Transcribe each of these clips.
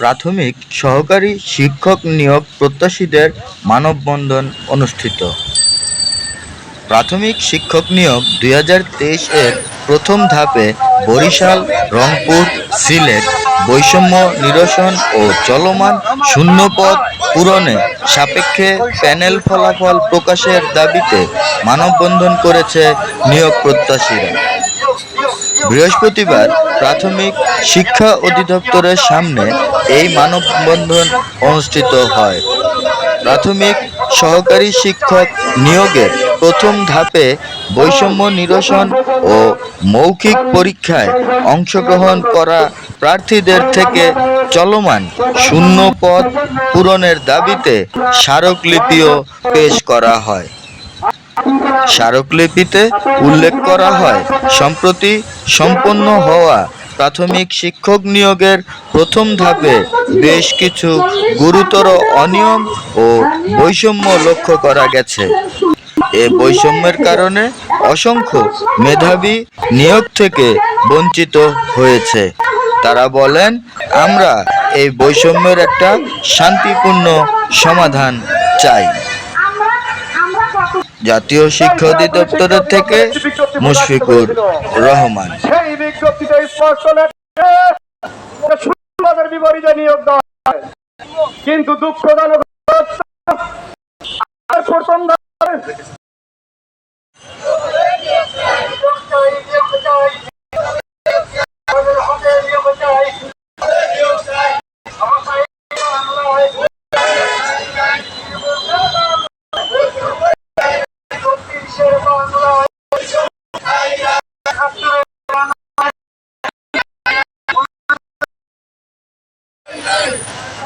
প্রাথমিক সহকারী শিক্ষক নিয়োগ প্রত্যাশীদের মানববন্ধন অনুষ্ঠিত। প্রাথমিক শিক্ষক নিয়োগ দুই হাজার তেইশ এর প্রথম ধাপে বরিশাল, রংপুর, সিলেট বৈষম্য নিরসন ও চলমান শূন্যপদ পূরণে সাপেক্ষে প্যানেল ফলাফল প্রকাশের দাবিতে মানববন্ধন করেছে নিয়োগ প্রত্যাশীরা। বৃহস্পতিবার প্রাথমিক শিক্ষা অধিদপ্তরের সামনে এই মানববন্ধন অনুষ্ঠিত হয়। প্রাথমিক সহকারী শিক্ষক নিয়োগের প্রথম ধাপে বৈষম্য নিরসন ও মৌখিক পরীক্ষায় অংশগ্রহণ করা প্রার্থীদের থেকে চলমান শূন্য পদ পূরণের দাবিতে স্মারকলিপিও পেশ করা হয়। স্মারকলিপিতে উল্লেখ করা হয়, সম্প্রতি সম্পন্ন হওয়া প্রাথমিক শিক্ষক নিয়োগের প্রথম ধাপে বেশ কিছু গুরুতর অনিয়ম ও বৈষম্য লক্ষ্য করা গেছে। এ বৈষম্যের কারণে অসংখ্য মেধাবী নিয়োগ থেকে বঞ্চিত হয়েছে। তারা বলেন, আমরা এই বৈষম্যের একটা শান্তিপূর্ণ সমাধান চাই। জাতীয় শিক্ষা অধিদপ্তরের থেকে মুশফিকুর রহমান। বিজ্ঞপ্তিতে স্পষ্ট লেখা বিপরীতে নিয়োগ দেওয়া। কিন্তু দুঃখজনক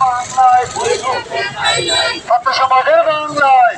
বাংলায় ছাত্র সমাজের বাংলায়।